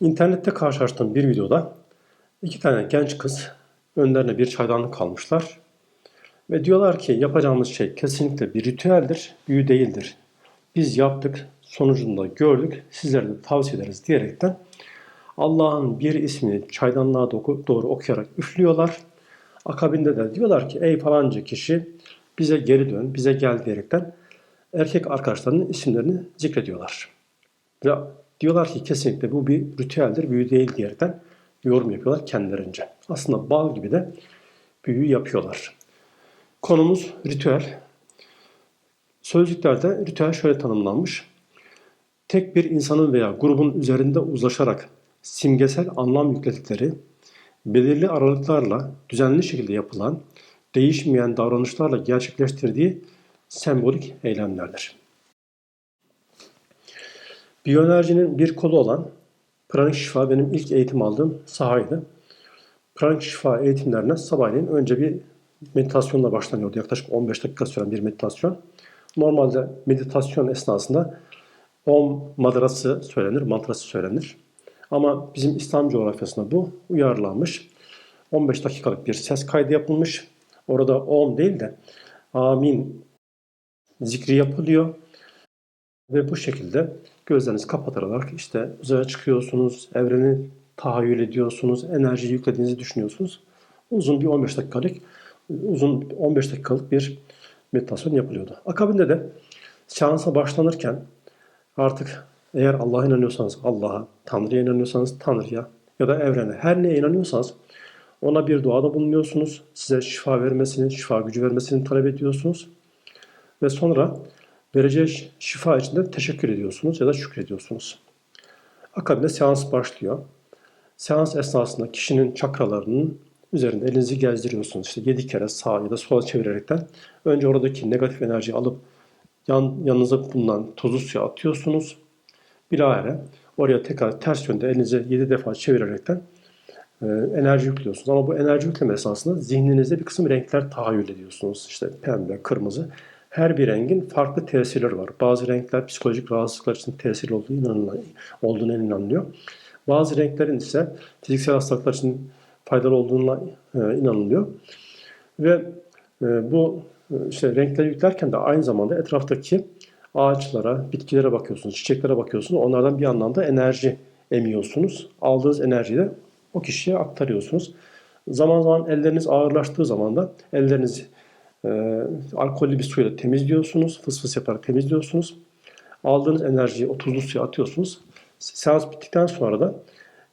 İnternette karşılaştığım bir videoda iki tane genç kız önlerine bir çaydanlık almışlar. Ve diyorlar ki yapacağımız şey kesinlikle bir ritüeldir, büyü değildir. Biz yaptık, sonucunda gördük, sizlere de tavsiye ederiz diyerekten Allah'ın bir ismini çaydanlığa doğru okuyarak üflüyorlar. Akabinde de diyorlar ki ey falanca kişi bize geri dön, bize gel diyerekten erkek arkadaşlarının isimlerini zikrediyorlar. Ve diyorlar ki kesinlikle bu bir ritüeldir, büyü değil diyerekten yorum yapıyorlar kendilerince. Aslında bal gibi de büyü yapıyorlar. Konumuz ritüel. Sözlüklerde ritüel şöyle tanımlanmış. Tek bir insanın veya grubun üzerinde uzlaşarak simgesel anlam yükledikleri, belirli aralıklarla düzenli şekilde yapılan, değişmeyen davranışlarla gerçekleştirdiği sembolik eylemlerdir. Biyoenerjinin bir kolu olan pranik şifa benim ilk eğitim aldığım sahaydı. Pranik şifa eğitimlerine sabahleyin önce bir meditasyonla başlanıyordu. Yaklaşık 15 dakika süren bir meditasyon. Normalde meditasyon esnasında Om madrası söylenir, mantrası söylenir. Ama bizim İslam coğrafyasında bu uyarlanmış. 15 dakikalık bir ses kaydı yapılmış. Orada Om değil de Amin zikri yapılıyor. Ve bu şekilde gözlerinizi kapatarak işte uzaya çıkıyorsunuz, evreni tahayyül ediyorsunuz, enerji yüklediğinizi düşünüyorsunuz. Uzun bir 15 dakikalık uzun 15 dakikalık bir meditasyon yapılıyordu. Akabinde de seansa başlanırken artık eğer Allah'a inanıyorsanız Allah'a, Tanrı'ya inanıyorsanız Tanrı'ya ya da evrene her neye inanıyorsanız ona bir duada bulunuyorsunuz. Size şifa vermesini, şifa gücü vermesini talep ediyorsunuz. Ve sonra vereceği şifa için de teşekkür ediyorsunuz ya da şükrediyorsunuz. Akabinde seans başlıyor. Seans esnasında kişinin çakralarının üzerinde elinizi gezdiriyorsunuz. İşte 7 kere sağa ya da sola çevirerekten önce oradaki negatif enerjiyi alıp yan, yanınıza bulunan tozlu suya atıyorsunuz. Bilahare oraya tekrar ters yönde elinizi 7 defa çevirerekten e, enerji yüklüyorsunuz. Ama bu enerji yükleme esasında zihninizde bir kısım renkler tahayyül ediyorsunuz. İşte pembe, kırmızı. Her bir rengin farklı tesirleri var. Bazı renkler psikolojik rahatsızlıklar için tesirli olduğu inanılıyor, olduğuna inanılıyor. Bazı renklerin ise fiziksel hastalıklar için faydalı olduğuna e, inanılıyor. Ve e, bu e, işte renkleri yüklerken de aynı zamanda etraftaki ağaçlara, bitkilere bakıyorsunuz, çiçeklere bakıyorsunuz. Onlardan bir anlamda enerji emiyorsunuz. Aldığınız enerjiyi de o kişiye aktarıyorsunuz. Zaman zaman elleriniz ağırlaştığı zaman da ellerinizi e, alkollü bir suyla temizliyorsunuz. Fıs fıs yaparak temizliyorsunuz. Aldığınız enerjiyi o tuzlu suya atıyorsunuz. Seans bittikten sonra da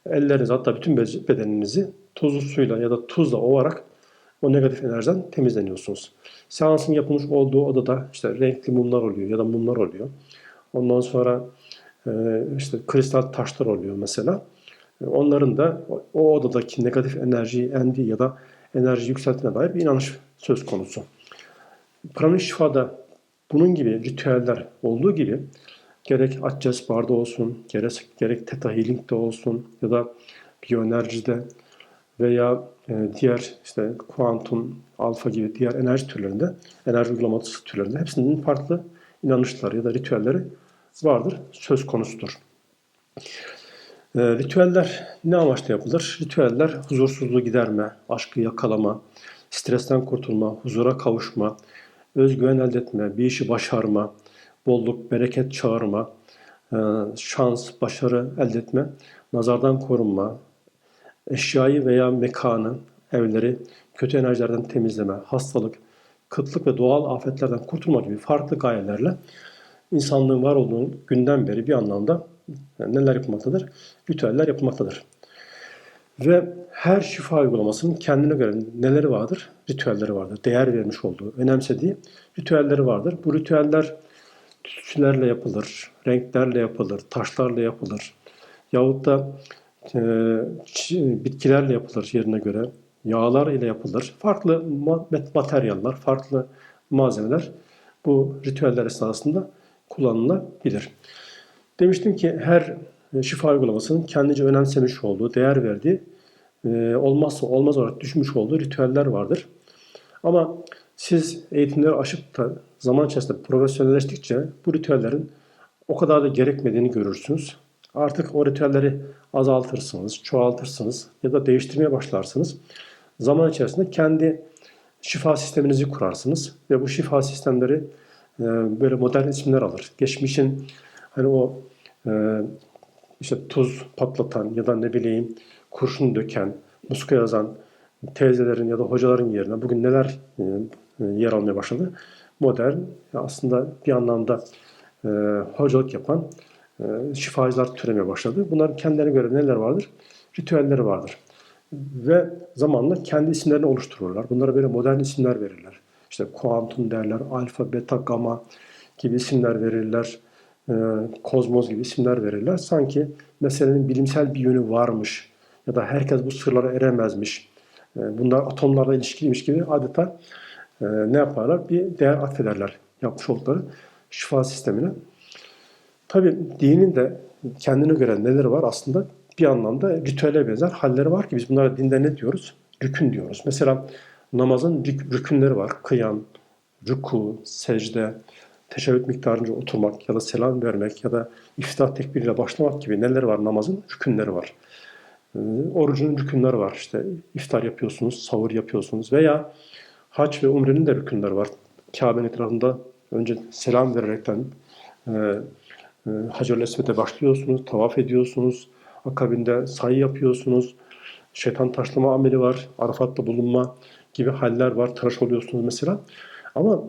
elleriniz hatta bütün bedeninizi tuzlu suyla ya da tuzla ovarak o negatif enerjiden temizleniyorsunuz. Seansın yapılmış olduğu odada işte renkli mumlar oluyor ya da mumlar oluyor. Ondan sonra e, işte kristal taşlar oluyor mesela. E, onların da o odadaki negatif enerjiyi endi ya da enerji yükselttiğine dair bir inanış söz konusu. Prana şifada bunun gibi ritüeller olduğu gibi gerek Access Bar'da olsun, gerek, gerek Theta Healing'de olsun ya da biyoenerjide veya e, diğer işte kuantum, alfa gibi diğer enerji türlerinde, enerji uygulaması türlerinde hepsinin farklı inanışları ya da ritüelleri vardır, söz konusudur. E, ritüeller ne amaçla yapılır? Ritüeller huzursuzluğu giderme, aşkı yakalama, stresten kurtulma, huzura kavuşma, özgüven elde etme, bir işi başarma, bolluk, bereket çağırma, e, şans, başarı elde etme, nazardan korunma, eşyayı veya mekanı, evleri kötü enerjilerden temizleme, hastalık, kıtlık ve doğal afetlerden kurtulma gibi farklı gayelerle insanlığın var olduğu günden beri bir anlamda neler yapılmaktadır? Ritüeller yapılmaktadır. Ve her şifa uygulamasının kendine göre neleri vardır? Ritüelleri vardır. Değer vermiş olduğu, önemsediği ritüelleri vardır. Bu ritüeller tütsülerle yapılır, renklerle yapılır, taşlarla yapılır. Yahut da e, bitkilerle yapılır yerine göre. Yağlar ile yapılır. Farklı materyaller, farklı malzemeler bu ritüeller esnasında kullanılabilir. Demiştim ki her şifa uygulamasının kendince önemsemiş olduğu, değer verdiği, e, olmazsa olmaz olarak düşmüş olduğu ritüeller vardır. Ama siz eğitimleri aşıp da zaman içerisinde profesyonelleştikçe bu ritüellerin o kadar da gerekmediğini görürsünüz. Artık o ritüelleri azaltırsınız, çoğaltırsınız ya da değiştirmeye başlarsınız. Zaman içerisinde kendi şifa sisteminizi kurarsınız ve bu şifa sistemleri e, böyle modern isimler alır. Geçmişin hani o e, işte tuz patlatan ya da ne bileyim kurşun döken, muska yazan teyzelerin ya da hocaların yerine bugün neler e, e, yer almaya başladı? Modern aslında bir anlamda e, hocalık yapan e, şifacılar türemeye başladı. Bunların kendilerine göre neler vardır? Ritüelleri vardır. Ve zamanla kendi isimlerini oluştururlar. Bunlara böyle modern isimler verirler. İşte kuantum derler, alfa, beta, gamma gibi isimler verirler. E, kozmos gibi isimler verirler. Sanki meselenin bilimsel bir yönü varmış ya da herkes bu sırlara eremezmiş. E, bunlar atomlarla ilişkiliymiş gibi adeta e, ne yaparlar? Bir değer atfederler yapmış oldukları şifa sistemine. Tabi dinin de kendine göre neleri var aslında bir anlamda ritüele benzer halleri var ki biz bunlara dinde ne diyoruz? Rükün diyoruz. Mesela namazın rük- rükünleri var. Kıyam, ruku, secde, teşebbüt miktarınca oturmak ya da selam vermek ya da iftihar tekbiriyle başlamak gibi neler var namazın? Rükünleri var. Ee, Orucun rükünleri var. İşte iftar yapıyorsunuz, sahur yapıyorsunuz veya hac ve umrenin de rükünleri var. Kabe'nin etrafında önce selam vererekten e, e, Hacer-ül Esved'e başlıyorsunuz, tavaf ediyorsunuz, akabinde sayı yapıyorsunuz, şeytan taşlama ameli var, Arafat'ta bulunma gibi haller var, tıraş oluyorsunuz mesela. Ama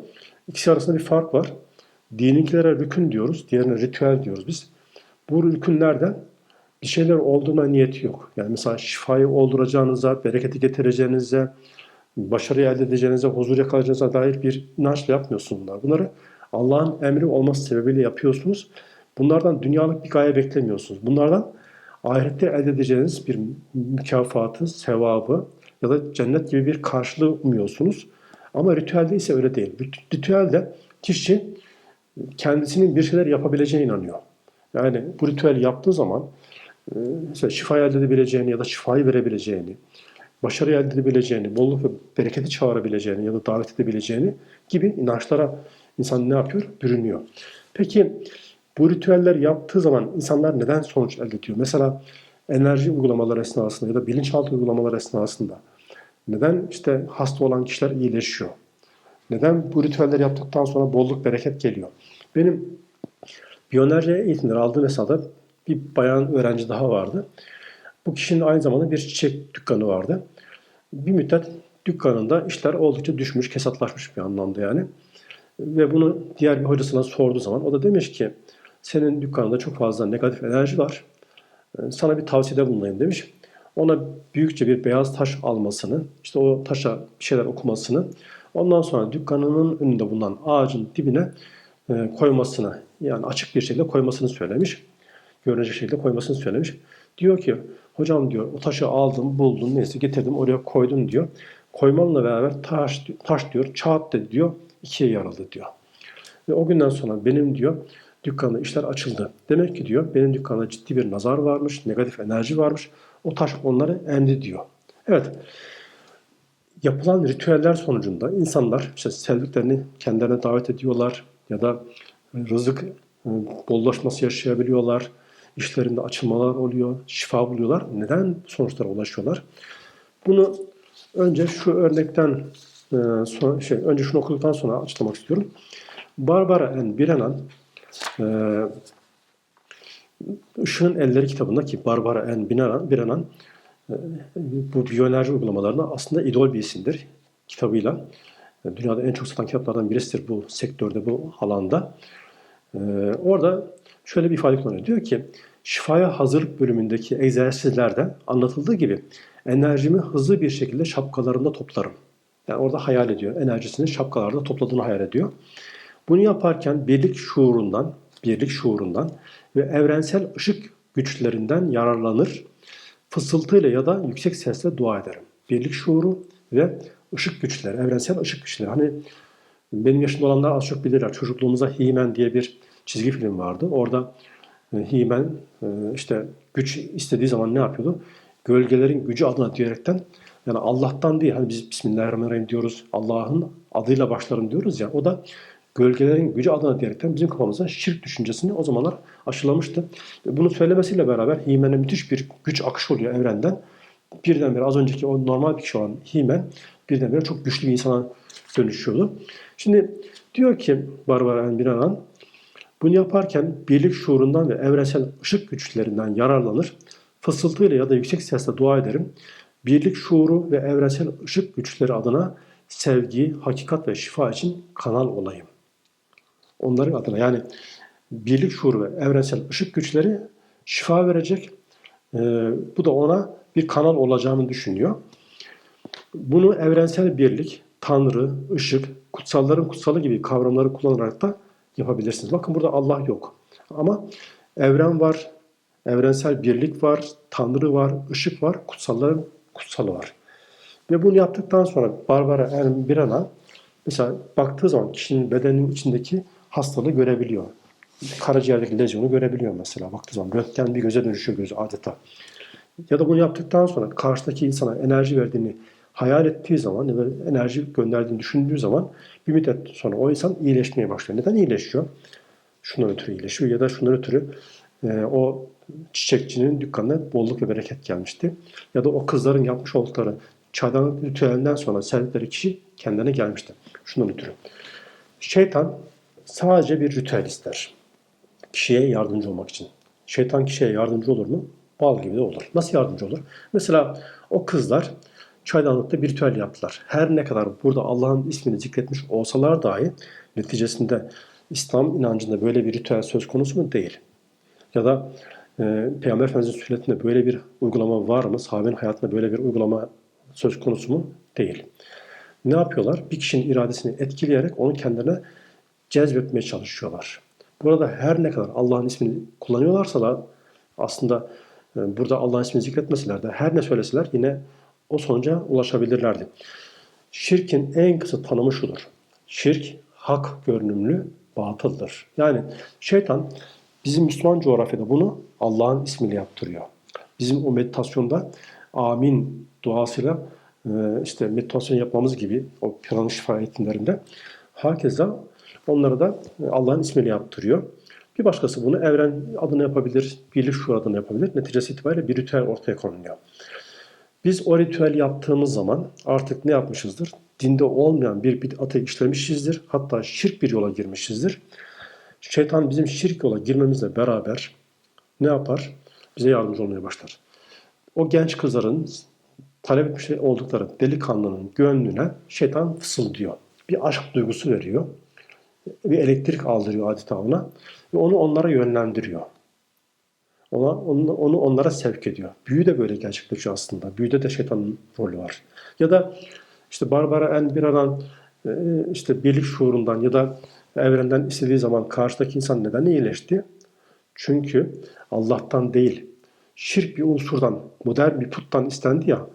ikisi arasında bir fark var. Dininkilere rükün diyoruz, diğerine ritüel diyoruz biz. Bu rükünlerden bir şeyler olduğuna niyeti yok. Yani mesela şifayı olduracağınıza, bereketi getireceğinize, başarı elde edeceğinize, huzur yakalayacağınıza dair bir inançla yapmıyorsunuz bunlar. Bunları Allah'ın emri olması sebebiyle yapıyorsunuz. Bunlardan dünyalık bir gaye beklemiyorsunuz. Bunlardan ahirette elde edeceğiniz bir mükafatı, sevabı ya da cennet gibi bir karşılığı umuyorsunuz. Ama ritüelde ise öyle değil. Rit- Ritüelde kişi kendisinin bir şeyler yapabileceğine inanıyor. Yani bu ritüel yaptığı zaman e, mesela şifa elde edebileceğini ya da şifayı verebileceğini, başarı elde edebileceğini, bolluk ve bereketi çağırabileceğini ya da davet edebileceğini gibi inançlara insan ne yapıyor? Bürünüyor. Peki bu ritüeller yaptığı zaman insanlar neden sonuç elde ediyor? Mesela enerji uygulamaları esnasında ya da bilinçaltı uygulamaları esnasında neden işte hasta olan kişiler iyileşiyor? Neden bu ritüelleri yaptıktan sonra bolluk bereket geliyor? Benim Biyonerce eğitimleri aldığım esnada bir bayan öğrenci daha vardı. Bu kişinin aynı zamanda bir çiçek dükkanı vardı. Bir müddet dükkanında işler oldukça düşmüş, kesatlaşmış bir anlamda yani. Ve bunu diğer bir hocasına sorduğu zaman o da demiş ki senin dükkanında çok fazla negatif enerji var. Ee, Sana bir tavsiyede bulunayım demiş. Ona büyükçe bir beyaz taş almasını, işte o taşa bir şeyler okumasını, ondan sonra dükkanının önünde bulunan ağacın dibine e, koymasını, yani açık bir şekilde koymasını söylemiş. Görünecek şekilde koymasını söylemiş. Diyor ki, hocam diyor, o taşı aldım, buldum, neyse getirdim, oraya koydum diyor. Koymanla beraber taş, taş diyor, çat dedi diyor, ikiye yarıldı diyor. Ve o günden sonra benim diyor dükkanda işler açıldı. Demek ki diyor benim dükkanda ciddi bir nazar varmış, negatif enerji varmış. O taş onları emdi diyor. Evet. Yapılan ritüeller sonucunda insanlar işte sevdiklerini kendilerine davet ediyorlar ya da rızık e, bollaşması yaşayabiliyorlar. İşlerinde açılmalar oluyor, şifa buluyorlar. Neden sonuçlara ulaşıyorlar? Bunu önce şu örnekten e, şey, önce şunu okuduktan sonra açıklamak istiyorum. Barbara Ann Brennan e, Işığın Elleri kitabında ki Barbara Brennan e, bu biyoenerji uygulamalarına aslında idol bir isimdir kitabıyla. Dünyada en çok satan kitaplardan birisidir bu sektörde, bu alanda. E, orada şöyle bir ifade kullanıyor. Diyor ki şifaya hazırlık bölümündeki egzersizlerde anlatıldığı gibi enerjimi hızlı bir şekilde şapkalarımda toplarım. Yani orada hayal ediyor. Enerjisini şapkalarda topladığını hayal ediyor. Bunu yaparken birlik şuurundan, birlik şuurundan ve evrensel ışık güçlerinden yararlanır. Fısıltıyla ya da yüksek sesle dua ederim. Birlik şuuru ve ışık güçleri, evrensel ışık güçleri. Hani benim yaşımda olanlar az çok bilirler. Çocukluğumuzda He-Man diye bir çizgi film vardı. Orada e, He-Man e, işte güç istediği zaman ne yapıyordu? Gölgelerin gücü adına diyerekten yani Allah'tan değil hani biz Bismillahirrahmanirrahim diyoruz. Allah'ın adıyla başlarım diyoruz ya. O da gölgelerin gücü adına diyerekten bizim kafamıza şirk düşüncesini o zamanlar aşılamıştı. Ve Bunu söylemesiyle beraber Himen'e müthiş bir güç akışı oluyor evrenden. Birdenbire az önceki o normal bir kişi olan Himen birdenbire çok güçlü bir insana dönüşüyordu. Şimdi diyor ki Barbara Enbiranan bunu yaparken birlik şuurundan ve evrensel ışık güçlerinden yararlanır. Fısıltıyla ya da yüksek sesle dua ederim. Birlik şuuru ve evrensel ışık güçleri adına sevgi, hakikat ve şifa için kanal olayım. Onların adına yani birlik şuuru ve evrensel ışık güçleri şifa verecek. Ee, bu da ona bir kanal olacağını düşünüyor. Bunu evrensel birlik, tanrı, ışık, kutsalların kutsalı gibi kavramları kullanarak da yapabilirsiniz. Bakın burada Allah yok. Ama evren var, evrensel birlik var, tanrı var, ışık var, kutsalların kutsalı var. Ve bunu yaptıktan sonra Barbara Elmirana mesela baktığı zaman kişinin bedeninin içindeki hastalığı görebiliyor. Karaciğerdeki lezyonu görebiliyor mesela baktığı zaman. Röntgen bir göze dönüşüyor gözü adeta. Ya da bunu yaptıktan sonra karşıdaki insana enerji verdiğini hayal ettiği zaman ya da enerji gönderdiğini düşündüğü zaman bir müddet sonra o insan iyileşmeye başlıyor. Neden iyileşiyor? Şundan ötürü iyileşiyor ya da şundan ötürü e, o çiçekçinin dükkanına bolluk ve bereket gelmişti. Ya da o kızların yapmış oldukları çaydanlık ritüelinden sonra sevdikleri kişi kendine gelmişti. Şundan ötürü. Şeytan sadece bir ritüel ister. Kişiye yardımcı olmak için. Şeytan kişiye yardımcı olur mu? Bal gibi de olur. Nasıl yardımcı olur? Mesela o kızlar çaydanlıkta bir ritüel yaptılar. Her ne kadar burada Allah'ın ismini zikretmiş olsalar dahi neticesinde İslam inancında böyle bir ritüel söz konusu mu? Değil. Ya da e, Peygamber Efendimiz'in sünnetinde böyle bir uygulama var mı? Sahabenin hayatında böyle bir uygulama söz konusu mu? Değil. Ne yapıyorlar? Bir kişinin iradesini etkileyerek onu kendilerine cezbetmeye çalışıyorlar. Burada her ne kadar Allah'ın ismini kullanıyorlarsa da aslında burada Allah'ın ismini zikretmeseler de her ne söyleseler yine o sonuca ulaşabilirlerdi. Şirkin en kısa tanımı şudur. Şirk hak görünümlü batıldır. Yani şeytan bizim Müslüman coğrafyada bunu Allah'ın ismiyle yaptırıyor. Bizim o meditasyonda amin duasıyla e, işte meditasyon yapmamız gibi o plan şifa eğitimlerinde hakeza onları da Allah'ın ismiyle yaptırıyor. Bir başkası bunu evren adına yapabilir, birlik şuur adına yapabilir. Neticesi itibariyle bir ritüel ortaya konuluyor. Biz o ritüel yaptığımız zaman artık ne yapmışızdır? Dinde olmayan bir bid'atı işlemişizdir. Hatta şirk bir yola girmişizdir. Şeytan bizim şirk yola girmemizle beraber ne yapar? Bize yardımcı olmaya başlar. O genç kızların talep etmiş oldukları delikanlının gönlüne şeytan fısıldıyor. Bir aşk duygusu veriyor. Bir elektrik aldırıyor adeta ona. Ve onu onlara yönlendiriyor. Ona, onu, onu onlara sevk ediyor. Büyü de böyle gerçekleşiyor aslında. Büyüde de şeytanın rolü var. Ya da işte Barbara Enbira'dan e, işte birlik şuurundan ya da evrenden istediği zaman karşıdaki insan neden iyileşti? Çünkü Allah'tan değil, şirk bir unsurdan, modern bir puttan istendi ya.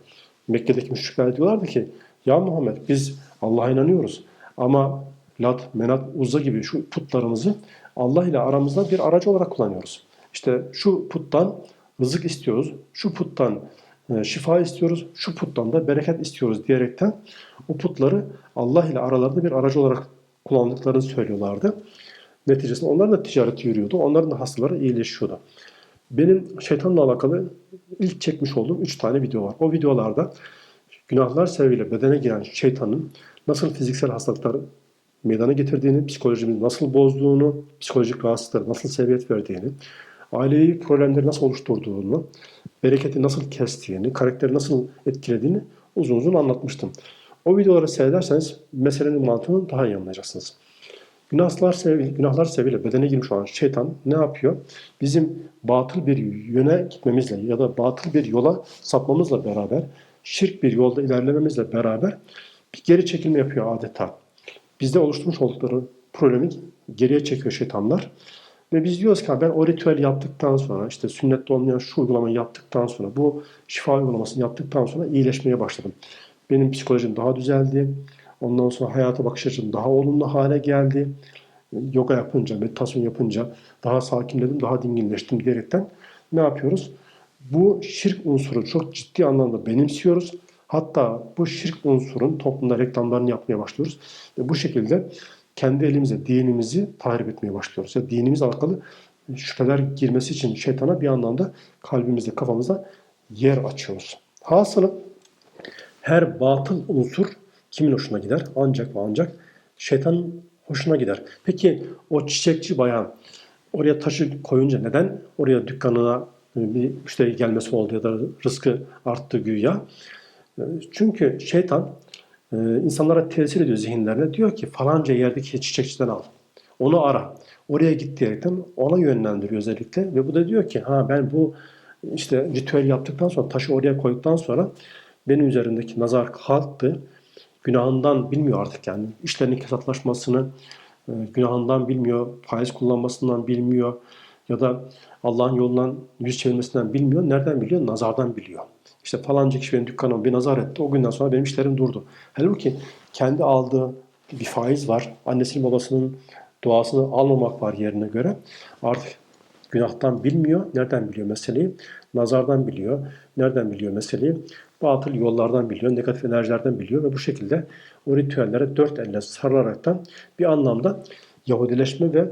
Mekke'deki müşrikler diyorlardı ki ya Muhammed biz Allah'a inanıyoruz ama Lat, Menat, Uzza gibi şu putlarımızı Allah ile aramızda bir aracı olarak kullanıyoruz. İşte şu puttan rızık istiyoruz, şu puttan e, şifa istiyoruz, şu puttan da bereket istiyoruz diyerekten o putları Allah ile aralarında bir aracı olarak kullandıklarını söylüyorlardı. Neticesinde onların da ticareti yürüyordu, onların da hastaları iyileşiyordu. Benim şeytanla alakalı ilk çekmiş olduğum 3 tane video var. O videolarda günahlar sebebiyle bedene giren şeytanın nasıl fiziksel hastalıklar meydana getirdiğini, psikolojimizi nasıl bozduğunu, psikolojik rahatsızlıklara nasıl sebebiyet verdiğini, ailevi problemleri nasıl oluşturduğunu, bereketi nasıl kestiğini, karakteri nasıl etkilediğini uzun uzun anlatmıştım. O videoları seyrederseniz meselenin mantığını daha iyi anlayacaksınız. Günahlar sebebiyle, günahlar sebebiyle bedene girmiş olan şeytan ne yapıyor? Bizim batıl bir yöne gitmemizle ya da batıl bir yola sapmamızla beraber, şirk bir yolda ilerlememizle beraber bir geri çekilme yapıyor adeta. Bizde oluşturmuş oldukları problemi geriye çekiyor şeytanlar. Ve biz diyoruz ki ben o ritüel yaptıktan sonra işte sünnette olmayan şu uygulamayı yaptıktan sonra bu şifa uygulamasını yaptıktan sonra iyileşmeye başladım. Benim psikolojim daha düzeldi. Ondan sonra hayata bakış açım daha olumlu hale geldi. Yoga yapınca, meditasyon yapınca daha sakinledim, daha dinginleştim diyerekten ne yapıyoruz? Bu şirk unsuru çok ciddi anlamda benimsiyoruz. Hatta bu şirk unsurun toplumda reklamlarını yapmaya başlıyoruz. Ve bu şekilde kendi elimizle dinimizi tahrip etmeye başlıyoruz. Ya dinimiz alakalı şüpheler girmesi için şeytana bir anlamda kalbimizde, kafamızda yer açıyoruz. Hasılı her batıl unsur kimin hoşuna gider? Ancak ve ancak şeytanın hoşuna gider. Peki o çiçekçi bayan oraya taşı koyunca neden oraya dükkanına bir müşteri gelmesi oldu ya da rızkı arttı güya? Çünkü şeytan e, insanlara tesir ediyor zihinlerine. Diyor ki falanca yerdeki çiçekçiden al. Onu ara. Oraya git diyerekten ona yönlendiriyor özellikle. Ve bu da diyor ki ha ben bu işte ritüel yaptıktan sonra taşı oraya koyduktan sonra benim üzerindeki nazar kalktı. Günahından bilmiyor artık yani. işlerinin kesatlaşmasını e, günahından bilmiyor. Faiz kullanmasından bilmiyor. Ya da Allah'ın yolundan yüz çevirmesinden bilmiyor. Nereden biliyor? Nazardan biliyor. İşte falanca kişi benim dükkanıma bir nazar etti. O günden sonra benim işlerim durdu. Halbuki kendi aldığı bir faiz var. Annesinin babasının duasını almamak var yerine göre. Artık günahtan bilmiyor. Nereden biliyor meseleyi? Nazardan biliyor. Nereden biliyor meseleyi? Batıl yollardan biliyor. Negatif enerjilerden biliyor ve bu şekilde o ritüellere dört elle sarılaraktan bir anlamda Yahudileşme ve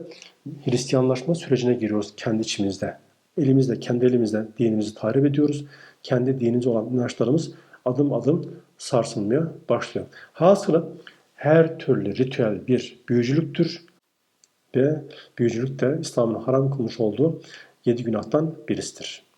Hristiyanlaşma sürecine giriyoruz kendi içimizde. Elimizde, kendi elimizde dinimizi tahrip ediyoruz. Kendi dinimize olan inançlarımız adım adım sarsılmaya başlıyor. Hasılı her türlü ritüel bir büyücülüktür ve büyücülük de İslam'ın haram kılmış olduğu yedi günahtan birisidir.